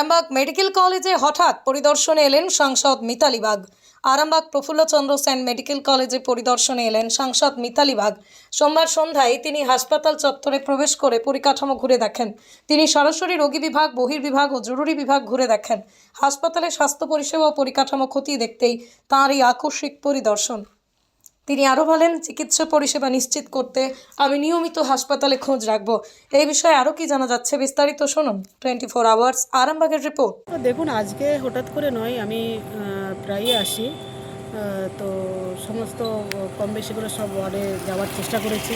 Arambagh medical কলেজে হঠাৎ পরিদর্শনে এলেন সাংসদ মিতালি বাগ আরামবাগ প্রফুল্লচন্দ্র সেন মেডিকেল কলেজে পরিদর্শনে এলেন সাংসদ মিতালি বাগ সোমবার সন্ধ্যায় তিনি হাসপাতাল চত্বরে প্রবেশ করে পরিকাঠামো ঘুরে দেখেন। তিনি সরাসরি রোগী বিভাগ, বহির্বিভাগ ও জরুরি বিভাগ ঘুরে দেখেন। হাসপাতালে স্বাস্থ্য পরিষেবা ও পরিকাঠামো খতিয়ে দেখতেই তাঁর এই আকস্মিক পরিদর্শন। তিনি আরও বলেন, চিকিৎসা পরিষেবা নিশ্চিত করতে আমি নিয়মিত হাসপাতালে খোঁজ রাখব। এই বিষয়ে আরও কি জানা যাচ্ছে বিস্তারিত শুনুন। টোয়েন্টি ফোর আওয়ার্স, আরামবাগের রিপোর্ট। দেখুন, আজকে হঠাৎ করে নয়, আমি প্রায়ই আসি। তো সমস্ত কম বেশি করে সব ওয়ার্ডে যাওয়ার চেষ্টা করেছি।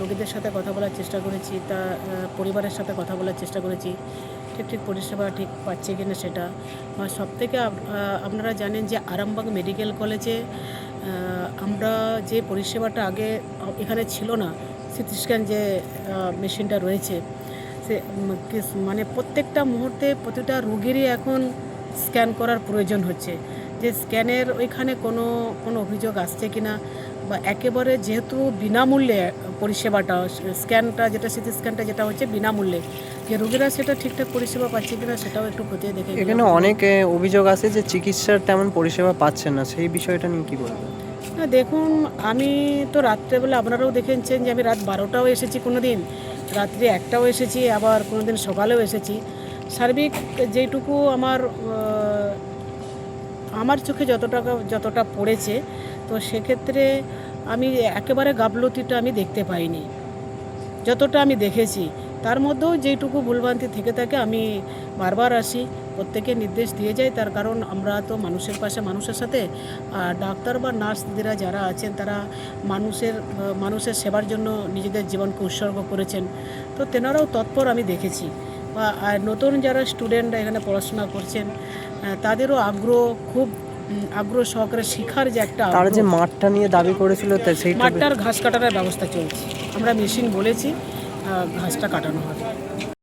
রোগীদের সাথে কথা বলার চেষ্টা করেছি, তা পরিবারের সাথে কথা বলার চেষ্টা করেছি। ঠিক ঠিক পরিষেবা ঠিক পাচ্ছে কিনা সেটা। আর সব থেকে আপনারা জানেন যে আরামবাগ মেডিকেল কলেজে আমরা যে পরিষেবাটা আগে এখানে ছিল না সিটি স্ক্যান যে মেশিনটা রয়েছে, সে মানে প্রত্যেকটা মুহূর্তে প্রতিটা রোগীরই এখন স্ক্যান করার প্রয়োজন হচ্ছে। যে স্ক্যানের ওইখানে কোনো কোনো অভিযোগ আসছে কি না বা একেবারে যেহেতু বিনামূল্যে পরিষেবাটা স্ক্যানটা যেটা সিটি স্ক্যানটা যেটা হচ্ছে বিনামূল্যে যে রোগীরা সেটা ঠিকঠাক পরিষেবা পাচ্ছে কিনা সেটাও একটু খতিয়ে দেখে এখানে অনেক অভিযোগ আছে যে চিকিৎসার তেমন পরিষেবা পাচ্ছেন না সেই বিষয়টা নিয়ে কি বলবেন? না দেখুন আমি তো রাত্রেবেলা আপনারাও দেখেছেন যে আমি রাত বারোটাও এসেছি কোনো দিন রাত্রি একটাও এসেছি আবার কোনো দিন সকালেও এসেছি। সার্বিক যেইটুকু আমার আমার চোখে যতটা যতটা পড়েছে, তো সেক্ষেত্রে আমি একেবারে গাফলতিটা আমি দেখতে পাইনি। যতটা আমি দেখেছি, তার মধ্যেও যেইটুকু ভুলভ্রান্তি থেকে থাকে, আমি বারবার আসি, প্রত্যেকে নির্দেশ দিয়ে যাই তার কারণ আমরা তো মানুষের পাশে মানুষের সাথে ডাক্তার বা নার্স দিদিরা যারা আছেন, তারা মানুষের মানুষের সেবার জন্য নিজেদের জীবনকে উৎসর্গ করেছেন। তো তেনারাও তৎপর আমি দেখেছি। বা আর নতুন যারা স্টুডেন্টরা এখানে পড়াশোনা করছেন তাদেরও আগ্রহ খুব আগ্রহ সহকারে শিখার যে একটা তারা যে মাঠটা নিয়ে দাবি করেছিল সেই মাঠটার ঘাস কাটার ব্যবস্থা চলছে। আমরা মেশিন বলেছি ঘাসটা কাটানো হবে।